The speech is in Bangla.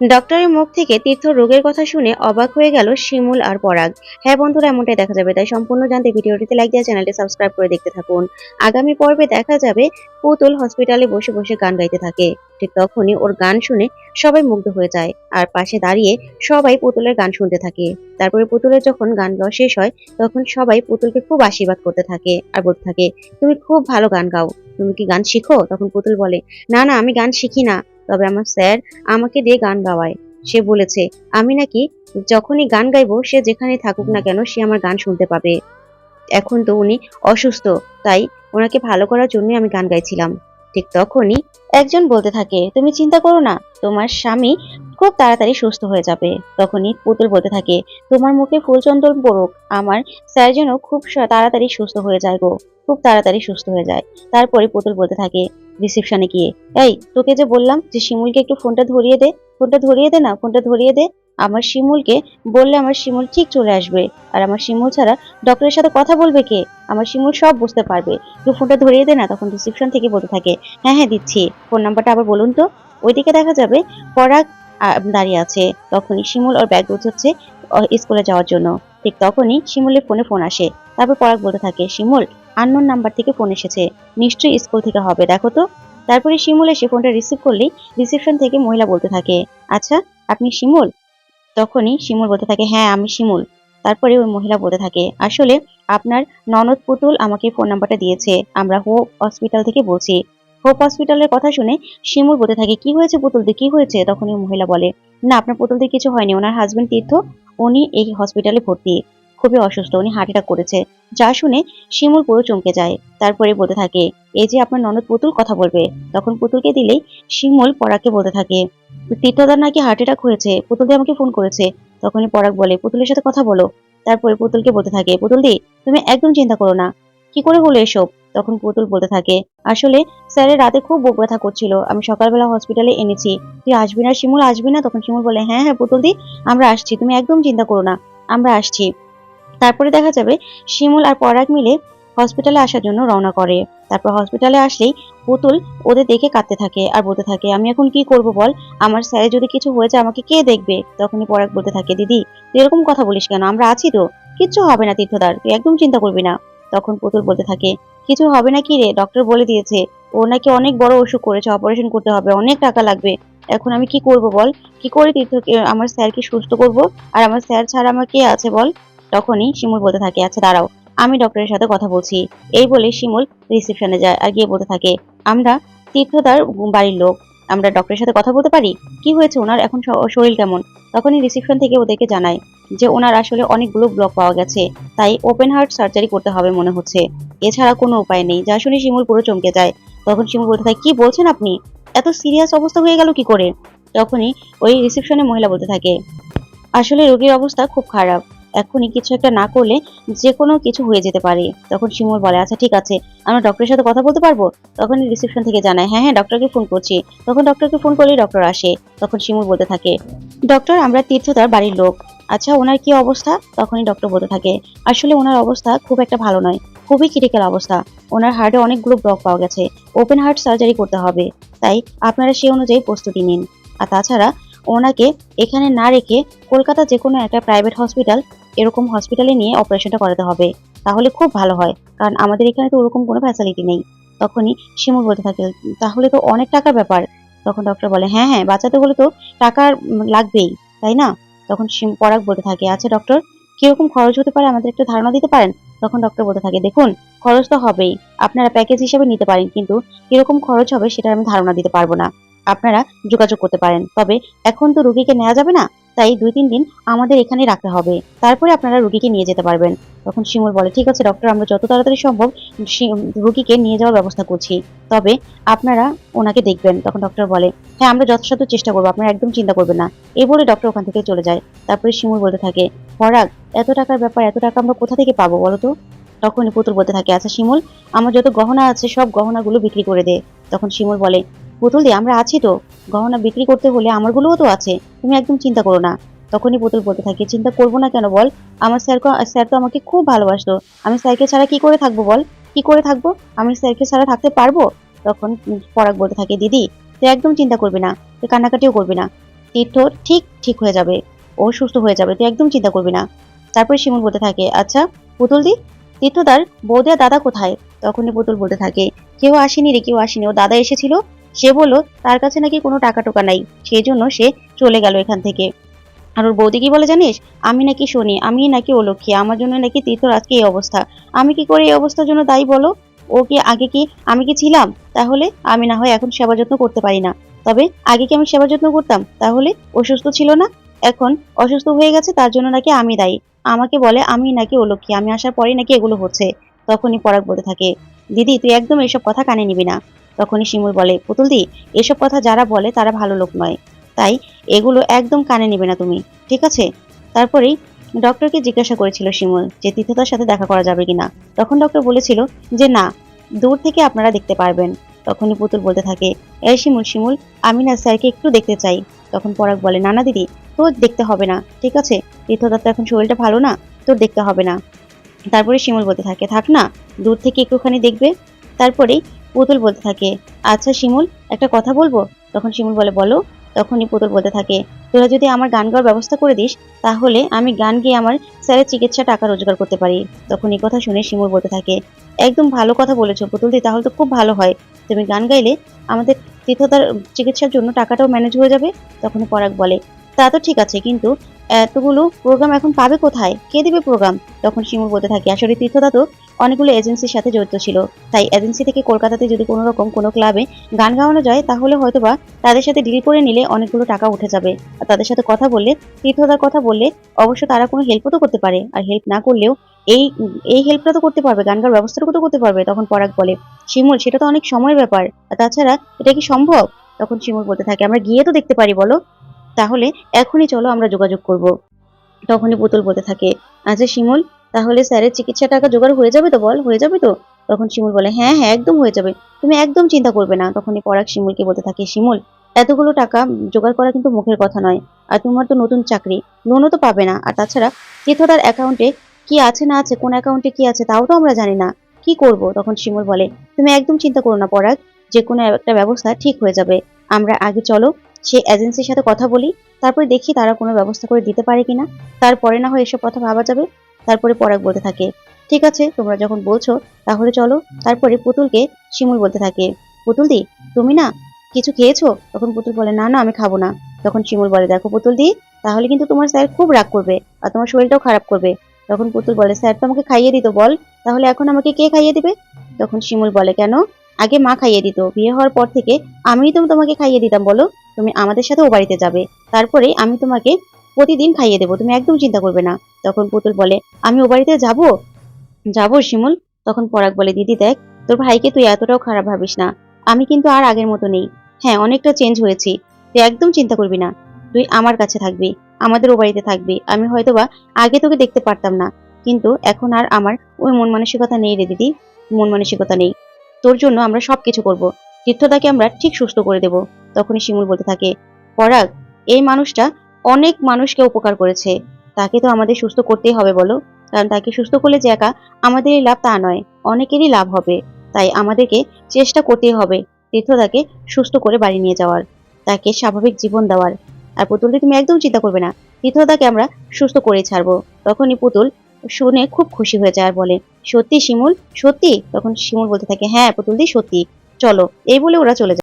ডক্টরের মুখ থেকে তীর্থ রোগের কথা শুনে অবাক হয়ে গেল শিমুল আর পরাগ। হ্যাঁ বন্ধুরা, এমনটাই দেখা যাবে। তাই সম্পূর্ণ জানতে ভিডিওটিতে লাইক দিয়ে চ্যানেলটি সাবস্ক্রাইব করে দেখতে থাকুন। আগামী পর্বে দেখা যাবে পুতুল হসপিটালে বসে বসে গান গাইতে থাকে। ঠিক তখনই ওর গান শুনে সবাই মুগ্ধ হয়ে যায় আর পাশে দাঁড়িয়ে সবাই পুতুলের গান শুনতে থাকে। তারপরে পুতুলের যখন গান গাওয়া শেষ হয়, তখন সবাই পুতুলকে খুব আশীর্বাদ করতে থাকে আর বলতে থাকে, তুমি খুব ভালো গান গাও। তুমি কি গান শিখো? তখন পুতুল বলে, না না, আমি গান শিখি না। তবে আমার স্যার আমাকে দিয়ে গান গাওয়ায়। সে বলেছে, আমি নাকি যখনই গান গাইবো, সে যেখানে থাকুক না কেন, সে আমার গান শুনতে পাবে। এখন তো উনি অসুস্থ, তাই ওনাকে ভালো করার জন্যই আমি গান গাইছিলাম। ঠিক তখনই একজন বলতে থাকে, তুমি চিন্তা করো না, তোমার স্বামী খুব তাড়াতাড়ি সুস্থ হয়ে যাবে। তখনই পুতুল বলতে থাকে, তোমার মুখে ফুলচন্দন পড়ুক, আমার স্যার যেন খুব তাড়াতাড়ি সুস্থ হয়ে যায় গো, খুব তাড়াতাড়ি সুস্থ হয়ে যায়। তারপরে পুতুল বলতে থাকে, রিসেপশনে গিয়ে, এই, তোকে যে বললাম যে শিমুলকে একটু ফোনটা ধরিয়ে দে, ফোনটা ধরিয়ে দে না, ফোনটা ধরিয়ে দে, আমার শিমুলকে বললে আমার শিমুল ঠিক চলে আসবে, আর আমার শিমুল ছাড়া ডক্টরের সাথে কথা বলবে কে? আমার শিমুল সব বুঝতে পারবে। তুই ফোনটা ধরিয়ে দে না, তখন রিসেপশন থেকে বলতে থাকে হ্যাঁ হ্যাঁ দিচ্ছি, ফোন নাম্বারটা আবার বলুন তো। ওইদিকে দেখা যাবে, পরাগ দাঁড়িয়ে আছে। তখনই শিমুল ওর ব্যাগ গুছোচ্ছে স্কুলে যাওয়ার জন্য। ঠিক তখনই শিমুলের ফোনে ফোন আসে। তারপর পরাগ বলতে থাকে, শিমুল আননোন নাম্বার থেকে ফোন এসেছে। নিশ্চয়ই স্কুল থেকে হবে, দেখো তো। তারপরে শিমুল এসে ফোনটা রিসিভ করলেই রিসেপশন থেকে মহিলা বলতে থাকে আচ্ছা আপনি শিমুল? তখনই শিমুল বলতে থাকে হ্যাঁ আমি শিমুল। তারপরে ওই মহিলা বলতে থাকে, আসলে আপনার ননদ পুতুল আমাকে ফোন নাম্বারটা দিয়েছে। আমরা হোপ হসপিটাল থেকে বলছি। হোপ হসপিটালের কথা শুনে শিমুল বলতে থাকে, কি হয়েছে পুতুলদের কি হয়েছে? তখন ওই মহিলা বলে, না, আপনার পুতুলদের কিছু হয়নি। ওনার হাজবেন্ড তীর্থ, উনি এই হসপিটালে ভর্তি। খুবই অসুস্থ, উনি হার্ট অ্যাটাক করেছে। যা শুনে শিমুল পুরো চমকে যায়। তারপরে বলতে থাকে, এই যে আপনার ননদ পুতুল কথা বলবে। তখন পুতুলকে দিলেই শিমুল পরাগকে বলতে থাকে, তীর্থদার নাকি হার্ট অ্যাটাক হয়েছে? পুতুল দিয়ে আমাকে ফোন করেছে। তখনই পরাগ বলে, পুতুলের সাথে কথা বলো। তারপরে পুতুলকে বলতে থাকে পুতুল দি তুমি একদম চিন্তা করো না। কি করে হলো এসব? তখন পুতুল বলতে থাকে, আসলে স্যারের রাতে খুব বুক ব্যথা করছিল, আমি সকালবেলা হসপিটালে এনেছি। তুই আসবি না, শিমুল আসবি না? তখন শিমুল বলে হ্যাঁ হ্যাঁ পুতুল দি, আমরা আসছি, তুমি একদম চিন্তা করো না, আমরা আসছি। তারপরে দেখা যাবে শিমুল আর পরাগ মিলে হসপিটালে আসার জন্য রওনা করে। তারপর হসপিটালে আসলেই পুতুল ওদের দেখে কাঁদতে থাকে আর বলতে থাকে, আমি এখন কি করব বল? আমার স্যারের যদি কিছু হয়ে যায় আমাকে কে দেখবে? তখনই পরাগ বলতে থাকে, দিদি, তুই এরকম কথা বলিস কেন? আমরা আছি তো। কিচ্ছু হবে না, তীর্থদার, তুই একদম চিন্তা করবি না। তখন পুতুল বলতে থাকে, কিছু হবে না কি রে? ডক্টর বলে দিয়েছে ও নাকি অনেক বড় অসুখ করেছে অপারেশন করতে হবে, অনেক টাকা লাগবে। এখন আমি কি করব বল? কি করে তীর্থকে আমার স্যারকে সুস্থ করব? আর আমার স্যার ছাড়া আমার কে আছে বল? তখনই শিমুল বলতে থাকে আচ্ছা দাঁড়াও, আমি ডক্টরের সাথে কথা বলছি। এই বলে শিমুল রিসেপশনে যায় আর গিয়ে বলতে থাকে, আমরা তীর্থদার বাড়ির লোক, আমরা ডক্টরের সাথে কথা বলতে পারি? কি হয়েছে ওনার? এখন শরীর কেমন? তখনই রিসেপশন থেকে ওদেরকে জানায় যে, ওনার আসলে অনেকগুলো ব্লক পাওয়া গেছে। তাই ওপেন হার্ট সার্জারি করতে হবে মনে হচ্ছে। এছাড়া কোনো উপায় নেই। যা শুনে শিমুল পুরো চমকে যায়। তখন শিমুল বলতে থাকে, কি বলছেন আপনি? এত সিরিয়াস অবস্থা হয়ে গেল কি করে? তখনই ওই রিসেপশনে মহিলা বলতে থাকে, আসলে রোগীর অবস্থা খুব খারাপ। এখনই কিছু একটা না করলে যে কোনো কিছু হয়ে যেতে পারে। তখন শিমুল বলে আচ্ছা ঠিক আছে। আমরা ডক্টরের সাথে কথা বলতে পারব? তখন রিসেপশন থেকে জানায় হ্যাঁ হ্যাঁ ডক্টরকে ফোন করছি। তখন ডক্টরকে ফোন করলেই ডক্টর আসে। তখন শিমুল বলতে থাকে ডক্টর আমরা তীর্থতার বাড়ির লোক। আচ্ছা ওনার কি অবস্থা? তখনই ডক্টর বলতে থাকে, আসলে ওনার অবস্থা খুব একটা ভালো নয়, খুবই ক্রিটিক্যাল অবস্থা। ওনার হার্টে অনেকগুলো ব্লক পাওয়া গেছে ওপেন হার্ট সার্জারি করতে হবে। তাই আপনারা সেই অনুযায়ী প্রস্তুতি নিন। আর তাছাড়া ওনাকে এখানে না রেখে কলকাতা যে কোনো একটা প্রাইভেট হসপিটাল এরকম হসপিটালে নিয়ে অপারেশনটা করাতে হবে। তাহলে খুব ভালো হয়, কারণ আমাদের এখানে তো ওরকম কোনো ফ্যাসিলিটি নেই। তখনই শিমুল বলতে থাকে, তাহলে তো অনেক টাকার ব্যাপার। তখন ডক্টর বলে হ্যাঁ হ্যাঁ বাঁচাতে হলে তো টাকার লাগবেই, তাই না? তখন পরাগ বলতে থাকে আচ্ছা ডক্টর কীরকম খরচ হতে পারে? আমাদের একটু ধারণা দিতে পারেন? তখন ডক্টর বলতে থাকে, দেখুন, খরচ তো হবেই। আপনারা প্যাকেজ হিসেবে নিতে পারেন, কিন্তু কীরকম খরচ হবে সেটা আমি ধারণা দিতে পারব না। আপনারা যোগাযোগ করতে পারেন। তবে এখন তো রুগীকে নেওয়া যাবে না? তাই দুই তিন দিন আমাদের এখানে রাখতে হবে। তারপরে আপনারা রুগীকে নিয়ে যেতে পারবেন। তখন শিমুল বলে, ঠিক আছে ডক্টর আমরা যত তাড়াতাড়ি সম্ভব রুগীকে নিয়ে যাওয়ার ব্যবস্থা করছি। তবে আপনারা ওনাকে দেখবেন। তখন ডক্টর বলে হ্যাঁ আমরা যথাসাধ্য চেষ্টা করব, আপনারা একদম চিন্তা করবেন না। এই বলে ডক্টর ওখান থেকে চলে যায়। তারপরে শিমুল বলতে থাকে, পরাগ, এত টাকার ব্যাপার, এত টাকা আমরা কোথা থেকে পাবো বলো তো? তখনই পুতুল বলতে থাকে আচ্ছা শিমুল, আমার যত গহনা আছে, সব গহনাগুলো বিক্রি করে দে। তখন শিমুল বলে পুতুল দি আমরা আছি তো। গহনা বিক্রি করতে হলে আমারগুলোও তো আছে। তুমি একদম চিন্তা করো না। তখনই পুতুল বলতে থাকে। চিন্তা করব না কেন বল? আমার স্যার স্যার তো আমাকে খুব ভালোবাসতো। আমি স্যারকে ছাড়া কি করে থাকব বল? কি করে থাকব? আমি স্যারকে ছাড়া থাকতে পারব? তখন পরাগ বলতে থাকে, দিদি, তুই একদম চিন্তা করবি না। তুই কান্নাকাটিও করবি না। তীর্থ ঠিক ঠিক হয়ে যাবে। ও সুস্থ হয়ে যাবে। তুই একদম চিন্তা করবি না। তারপরে শিমুল বলতে থাকে আচ্ছা পুতুল দি, তীর্থদার বৌদি আর দাদা কোথায়? তখনই পুতুল বলতে থাকে, কেউ আসেনি রে, কেউ আসেনি। ও দাদা এসেছিল। সে বলল, তার কাছে নাকি কোনো টাকা টোকা নাই। সেই জন্য সে চলে গেল এখান থেকে। আর ওর বৌদি কি বলে জানিস? আমি নাকি শুনি, আমি নাকি ও লক্ষ্মী আমার জন্য নাকি তীর্থর আজকে এই অবস্থা। আমি কি করে এই অবস্থার জন্য দায়ী বলো? ও কি আগে কি আমি কি ছিলাম? তাহলে আমি না হয় এখন সেবা যত্ন করতে পারি না। তবে আগে কি আমি সেবা যত্ন করতাম? তাহলে অসুস্থ ছিল না? এখন অসুস্থ হয়ে গেছে, তার জন্য নাকি আমি দায়ী। আমাকে বলে, আমি নাকি অলক্ষী আমি আসার পরেই নাকি এগুলো হচ্ছে। তখনই পরাগ বলতে থাকে, দিদি, তুই একদম এসব কথা কানে নিবি না। তখনই শিমুল বলে, পুতুল দি, এসব কথা যারা বলে তারা ভালো লোক নয়। তাই এগুলো একদম কানে নিবে না তুমি, ঠিক আছে? তারপরেই ডক্টরকে জিজ্ঞাসা করেছিল শিমুল যে তীর্থতার সাথে দেখা করা যাবে কিনা তখন ডক্টর বলেছিল যে, না, দূর থেকে আপনারা দেখতে পারবেন। তখনই পুতুল বলতে থাকে, এই শিমুল শিমুল, আমি না স্যারকে একটু দেখতে চাই। তখন পরাগ বলে না না দিদি, তোর দেখতে হবে না, ঠিক আছে? তীর্থদার তো এখন শরীরটা ভালো না, তোর দেখতে হবে না। তারপরে শিমুল বলতে থাকে, থাক না, দূর থেকে একটুখানি দেখবে। তারপরেই পুতুল বলতে থাকে আচ্ছা শিমুল, একটা কথা বলব? তখন শিমুল বলে, বলো। তখনই পুতুল বলতে থাকে, তোরা যদি আমার গান গাওয়ার ব্যবস্থা করে দিস, তাহলে আমি গান গিয়ে আমার স্যারের চিকিৎসা টাকা রোজগার করতে পারি। তখন এই কথা শুনে শিমুল বলতে থাকে, একদম ভালো কথা বলেছ পুতুল দি তাহলে তো খুব ভালো হয়। তুমি গান গাইলে আমাদের তীর্থতার চিকিৎসার জন্য টাকাটাও ম্যানেজ হয়ে যাবে। তখন পরাগ বলে, তা তো ঠিক আছে, কিন্তু এতগুলো প্রোগ্রাম এখন পাবে কোথায়? কে দিবে প্রোগ্রাম? তখন শিমুল বলতে থাকে, আসলে তীর্থদা তো অনেকগুলো এজেন্সির সাথে জড়িত ছিল। তাই এজেন্সি থেকে কলকাতাতে যদি কোনো রকম কোনো ক্লাবে গান গাওয়ানো যায়, তাহলে হয়তোবা তাদের সাথে ডিল করে নিলে অনেকগুলো টাকা উঠে যাবে। আর তাদের সাথে কথা বললে, তীর্থদার কথা বললে, অবশ্য তারা কোনো হেল্পও তো করতে পারে। আর হেল্প না করলেও এই এই হেল্পটা তো করতে পারবে, গান গাওয়ার ব্যবস্থাটা তো করতে পারবে, তখন পরাগ বলে। শিমুল, সেটা তো অনেক সময়ের ব্যাপার। আর তাছাড়া, এটা কি সম্ভব? তখন শিমুল বলতে থাকে, আমরা গিয়ে তো দেখতে পারি, বলো। তাহলে এখনই চলো, আমরা যোগাযোগ করব। তখনই পুতুল বলতে থাকে আচ্ছা শিমুল তাহলে স্যারের চিকিৎসা টাকা জোগাড় হয়ে যাবে তো বল? হয়ে যাবে তো? তখন শিমুল বলে হ্যাঁ হ্যাঁ একদম হয়ে যাবে। তুমি একদম চিন্তা করবে না। তখনই পরাগ শিমুলকে বলতে থাকে, শিমুল, এতগুলো টাকা জোগাড় করা কিন্তু মুখের কথা নয়। আর তোমার তো নতুন চাকরি। লোনও তো পাবে না। আর তাছাড়া তীর্থদার অ্যাকাউন্টে কি আছে না আছে, কোন অ্যাকাউন্টে কি আছে, তাও তো আমরা জানি না। কি করব? তখন শিমুল বলে, তুমি একদম চিন্তা করো না পরাগ। যে কোনো একটা ব্যবস্থা ঠিক হয়ে যাবে। আমরা আগে চলো, সে এজেন্সির সাথে কথা বলি। তারপরে দেখি তারা কোনো ব্যবস্থা করে দিতে পারে কিনা। তারপরে না হয় এসব কথা ভাবা যাবে। তারপরে পরাগ বলতে থাকে, ঠিক আছে, তোমরা যখন বলছো, তাহলে চলো। তারপরে পুতুলকে শিমুল বলতে থাকে পুতুল দি তুমি না কিছু খেয়েছো? তখন পুতুল বলে, না না, আমি খাব না। তখন শিমুল বলে, দেখো পুতুল দি তাহলে কিন্তু তোমার স্যার খুব রাগ করবে আর তোমার শরীরটাও খারাপ করবে। তখন পুতুল বলে, স্যার তো আমাকে খাইয়ে দিত, বল। তাহলে এখন আমাকে কে খাইয়ে দিবে? তখন শিমুল বলে, কেন? আগে মা খাইয়ে দিত। বিয়ে হওয়ার পর থেকে আমিই তো তোমাকে খাইয়ে দিতাম, বলো। তুমি আমাদের সাথে ও বাড়িতে যাবে। তারপরে আমি তোমাকে প্রতিদিন খাইয়ে দেবো, তুমি একদম চিন্তা করবে না। তখন পুতুল বলে, আমি ও বাড়িতে যাব? যাব, শিমুল? তখন পরাগ বলে, দিদি দেখ, তোর ভাইকে তুই এতটাও খারাপ ভাবিস না। আমি কিন্তু আর আগের মতো নেই। হ্যাঁ অনেকটা চেঞ্জ হয়েছি। তুই একদম চিন্তা করবি না। তুই আমার কাছে থাকবি, আমাদের ও বাড়িতে থাকবি। আমি হয়তোবা আগে তোকে দেখতে পারতাম না। কিন্তু এখন আর আমার ওই মন মানসিকতা নেই রে দিদি। মন মানসিকতা নেই। তোর জন্য আমরা সবকিছু করব। তীর্থদাকে আমরা ঠিক সুস্থ করে দেব। তখনই শিমুল বলতে থাকে, পরাগ, এই মানুষটা অনেক মানুষকে উপকার করেছে। তাকে তো আমাদের সুস্থ করতেই হবে বলো। কারণ তাকে সুস্থ করলে যে একা আমাদেরই লাভ তা নয়, অনেকেরই লাভ হবে। তাই আমাদেরকে চেষ্টা করতেই হবে তীর্থদাকে সুস্থ করে বাড়ি নিয়ে যাওয়ার, তাকে স্বাভাবিক জীবন দেওয়ার। আর পুতুলকে তুমি একদম চিন্তা করবে না তীর্থদাকে আমরা সুস্থ করে ছাড়বো। তখনই পুতুল শুনে খুব খুশি হয়ে যায় আর বলে, সত্যি শিমুল? সত্যি? তখন শিমুল বলতে থাকে হ্যাঁ পুতুল দি সত্যি। চলো। এই বলে ওরা চলে যায়।